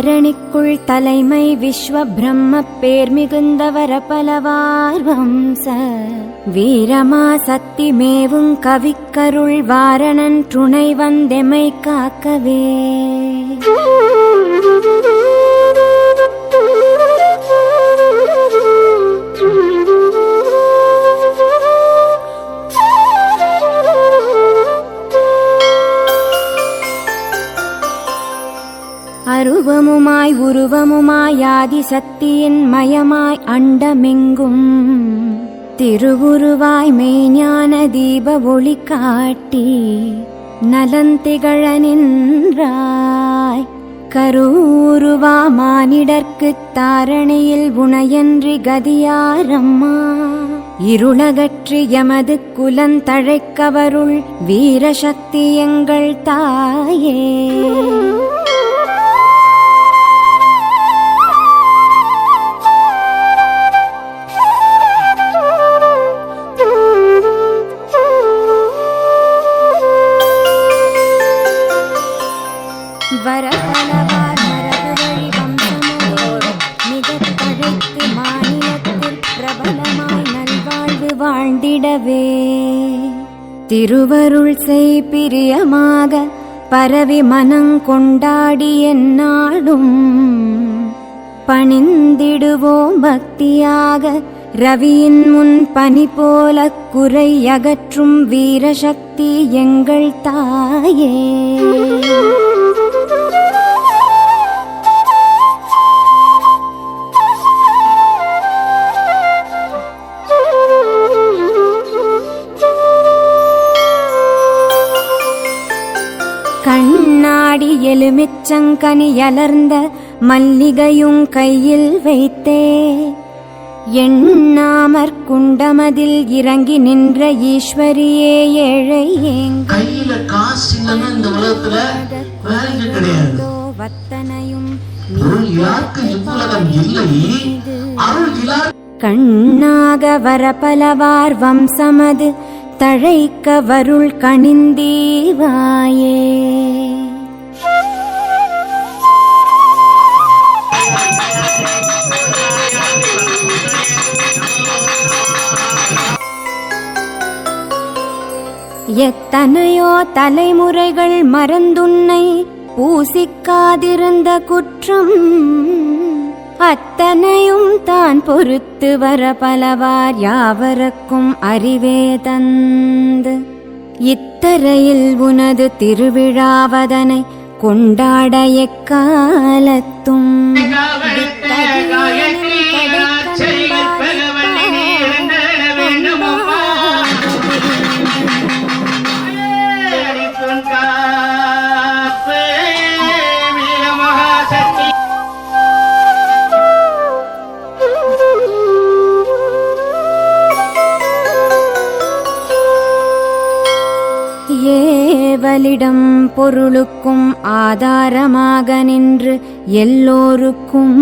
தாரணிக்குள் தலைமை விஸ்வ பிரம்ம பேர் மிகுந்தவர பலவார் வீரமா சத்திமேவும் கவிக்கருள் வாரணன் துணை வந்தெமை காக்கவே. உருவமுமாயாதி சக்தியின் மயமாய் அண்டமெங்கும். திருவுருவாய் மேஞான தீப ஒளி காட்டி நலந்திகழ நின்றாய் கரூருவா மானிடர்க்குத் தாரணையில் உணையன்றி கதியாரம்மா. இருளகற்றி எமது குலந்தழைக்கவருள் வீரசக்தி எங்கள் தாயே. வரபலவார் மரபு வழி வம்சமுடையோர் மிகத் தழைத்து மாநிலத்தில் பிரபலமாய் நல்வாழ்வு வாழ்ந்திடவே திருவருள் செய் பிரியமாக பரவி மனங்கொண்டாடி என்னாடும் பணிந்திடுவோம் பக்தியாக ரவியின் முன் பனி போல குறை அகற்றும் வீரசக்தி எங்கள் தாயே எலுமிச்சங்கனி அலர்ந்த மல்லிகையும் கையில் வைத்தே. எண்ணாமற் குண்டமதில் இறங்கி நின்ற ஈஸ்வரியே ஏழை கையில காசு இல்லைன்னா இந்த உலகத்துல வேலைக்கு கிடையாது. வத்தனையும் பொருள் யாருக்கு இவ்வுலகம் இல்லை. அருள் இலார் கண்ணாக வரபலவார் வம்சமது தழைக்க வருள் கணிந்தீவாயே எத்தனையோ தலைமுறைகள் மறந்துன்னை பூசிக்காதிருந்த குற்றம் அத்தனையும் தான் பொறுத்து வர பலவார் யாவருக்கும் அறிவே தந்து. இத்தரையில் உனது திருவிழாவதனை கொண்டாட எக்காலத்தும் ஏவலிடம் பொருளுக்கும் ஆதாரமாக நின்று எல்லோருக்கும்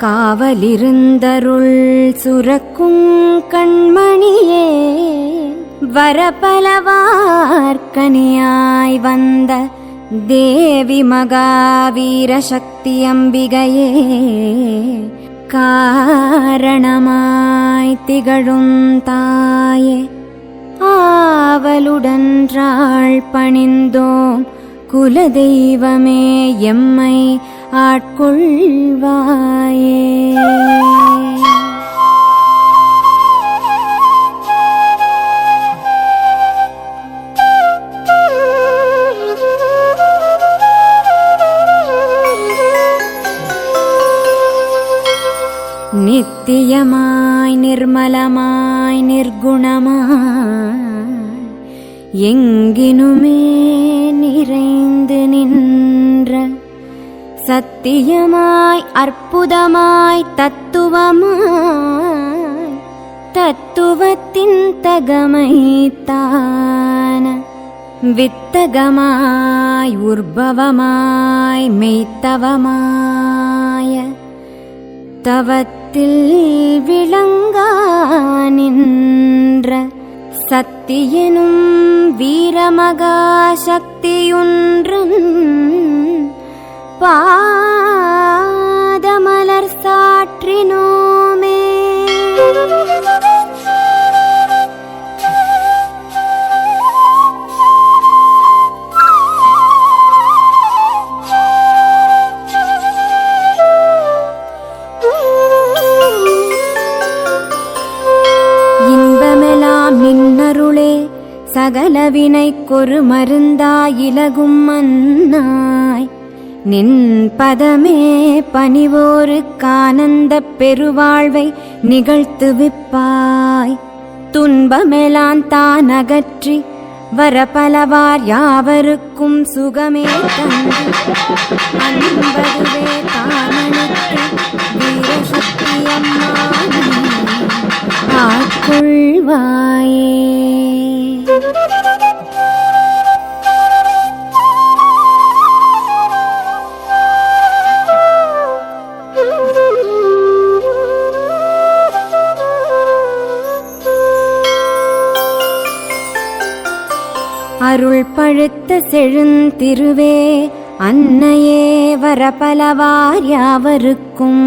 காவலிருந்தருள் சுரக்கும் கண்மணியே வரபலவார்க்கனியாய் வந்த தேவி மகாவீர சக்தி அம்பிகையே காரணமாய் திகழும் தாயே. ஆவலுடன்றாள் பணிந்தோம். குலதெய்வமே எம்மை ஆட்கொள்வாயே. அற்புதமாய் தத்துவமாய் தத்துவத்தின் தகமைத்தான வித்தகமாய் உற்பவமாய் மெய்த்தவமாய தவத்தில் விளங்கா நின்ற சத்தியனும் வீரமகா சக்தியுன்றன் பாதமலர் சகலவினை மருந்தாயிலகும் மன்னாய். நின் பதமே பணிவோருக்கானந்த பெருவாழ்வை நிகழ்த்துவிப்பாய் துன்பமெலான் தான் அகற்றி வரப்பலவார் யாவருக்கும் சுகமே தந்து. அன்பதுவே வீரசக்தியம்மா வீரசக்தி அம்மானே ஆட்கொள்வாயே. அருள் பழுத்த செழுந்திருவே அன்னையே வரபலவார் யாவருக்கும்.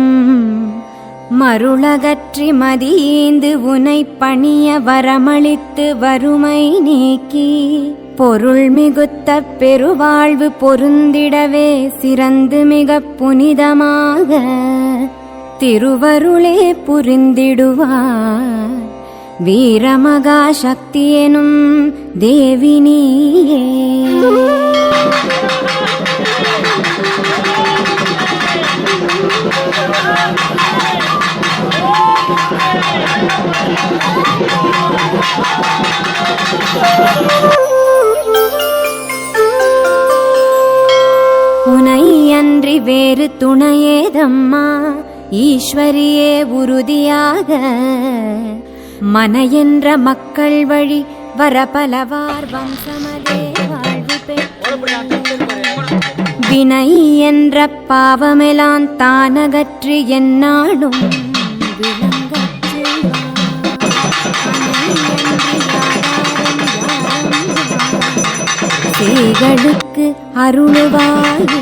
மருளகற்றி மதியேந்து உனை பணிய வரமளித்து வறுமை நீக்கி பொருள் மிகுத்த பெருவாழ்வு பொருந்திடவே சிறந்து மிக புனிதமாக திருவருளே புரிந்திடுவார். வீரமகா சக்தி எனும் தேவினியே. உனை அன்றி வேறு துணையேதம்மா ஈஸ்வரியே உறுதியாக. மன என்ற மக்கள் வழி வரபலவார் வம்சமதே வாழ்வு வினை என்ற பாவமெலாம் தானகற்றி என்னாலும் விளங்கச் அருள்வாயே.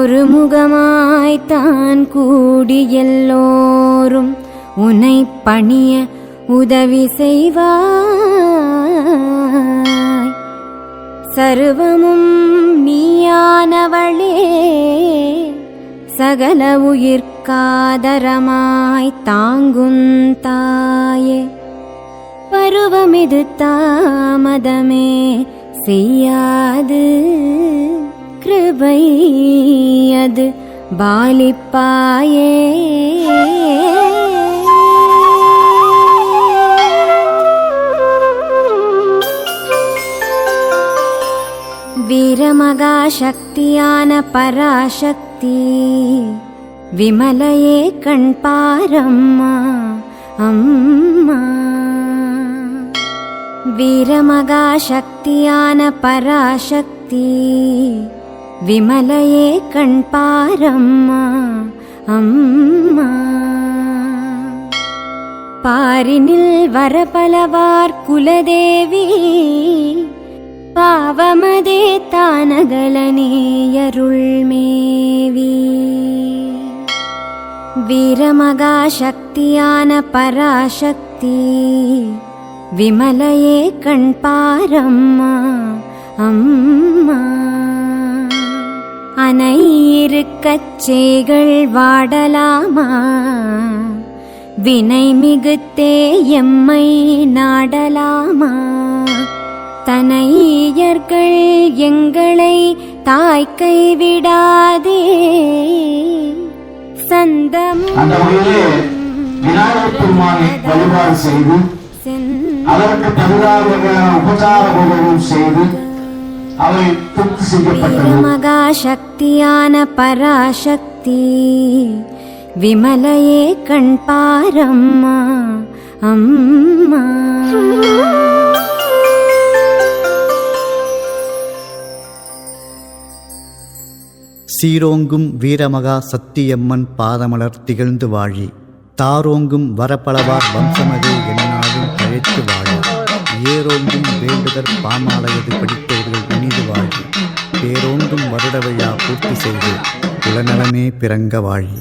ஒரு முகமாய்த்தான் கூடி எல்லோரும் உனை பணிய உதவி செய்வாய். சர்வமும் நீயானவளே சகல உயிர்காதரமாய் தாங்கும் தாயே. பருவமிது தாமதமே செய்யாது. கிருபை அது பாலிப்பாயே வீரமகா சக்தியான பராசக்தி விமலையே கண் பாரம்மா விமலையே கண் பாரம்மா அம்மா. பாரினில் வரபலவார் குலதேவி பாவமதே தானகலனேயருள்மேவி வீரமகா சக்தியான பராசக்தி விமலையே கண் பாரம்மா அம்மா. அனை இருக்கச் சேகள் வாடலாமா? வினை மிகுத்தே எம்மை நாடலாமா? தனையர்கள் எங்களை தாய் கைவிடாதே சந்தமும் அந்த வகையிலே விநாயகர் பெருமானை வழிபாடு செய்து அதற்கு தகுந்தான உபச்சார பூஜையும் செய்து அவை திருப்தி செய்யப்பட்டது மகா சக்தியான பராசக்தி விமலையே கண் பாரம்மா அம்மா. சீரோங்கும் வீரமகா சத்தியம்மன் பாதமலர் திகழ்ந்து வாழி தாரோங்கும் வரப்பளவார் வம்சமதே எந்நாளும் தழைத்து வாழ. பேரோங்கும் வேண்டுதற் பாமாலயது படித்தவர்கள் இனிது வாழி பேரோங்கும் வருடவையா பூர்த்தி செய்து குலநலமே பிறங்க வாழி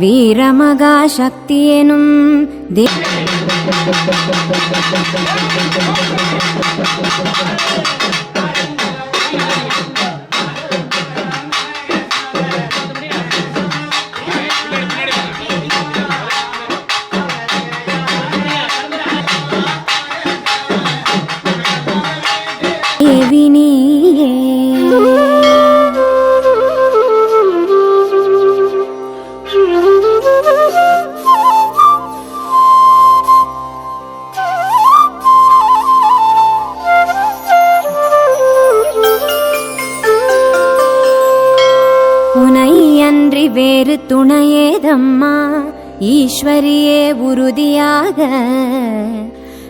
வீரமகா சக்தி எனும் தே வேறு துணையேதம்மா? ஈஸ்வரியே உறுதியாக.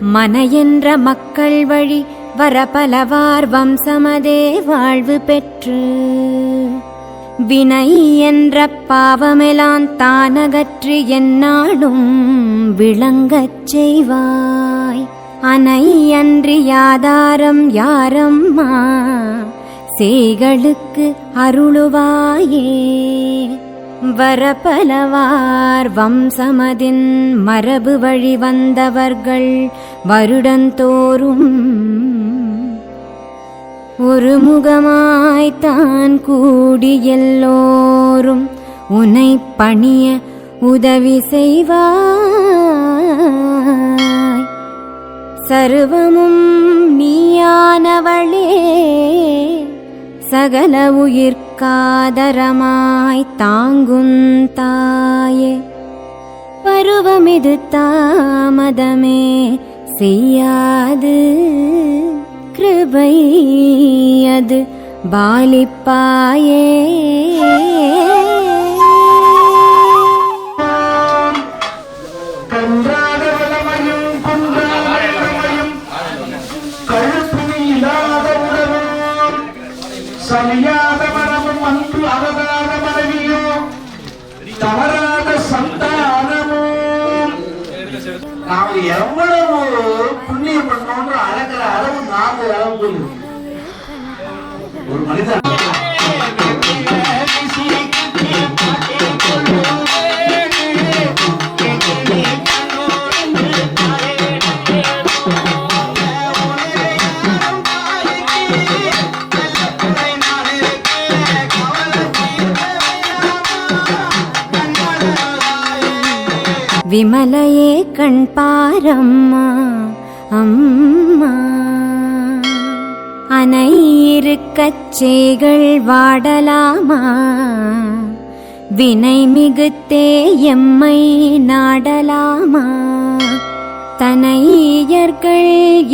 மன என்ற மக்கள் வழி வரபலவார் வம்சமதே வாழ்வு பெற்று. வினை என்ற பாவமெலாம் தானகற்று என்னாலும் விளங்கச் செய்வாய். அனை அன்றி யாதாரம் யாரம்மா? சேகளுக்கு அருளுவாயே. வரப்பலவார் வம்சமதின் மரபு வழி வந்தவர்கள் வருடந்தோறும் ஒரு முகமாய்த்தான் கூடி எல்லோரும் உனை பணிய உதவி செய்வாய். சர்வமும் நீயானவளே. சகல உயிர்காதரமாய் தாங்கும் தாயே. பருவமிது தாமதமே செய்யாது. கிருபை அது பாலிப்பாயே. விமலையே கண் பாரம்மா அம்மா அனை இருக்கச் வாடலாமா வினை மிகுத்தே எம்மை நாடலாமா தனையர்கள்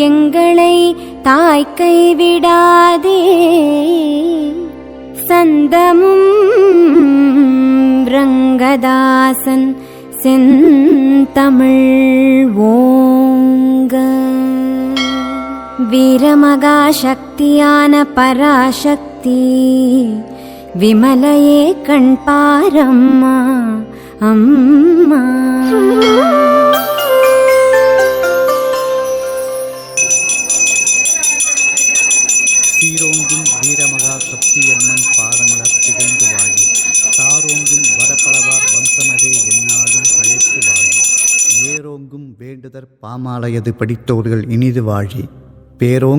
எங்களை தாய் கைவிடாதே சந்தமும் ரங்கதாசன் செந்தமிழ் ஓங்க. வீரமகா சக்தியான பராசக்தி விமலையே கண் பாரம்மா அம்மா. சீரோங்கும் வீரமகா சக்தியம்மன் ஏரோங்கும் பாமாலையது பாமாலயது படித்தோர்கள் இனிது வாழி. பேரோங்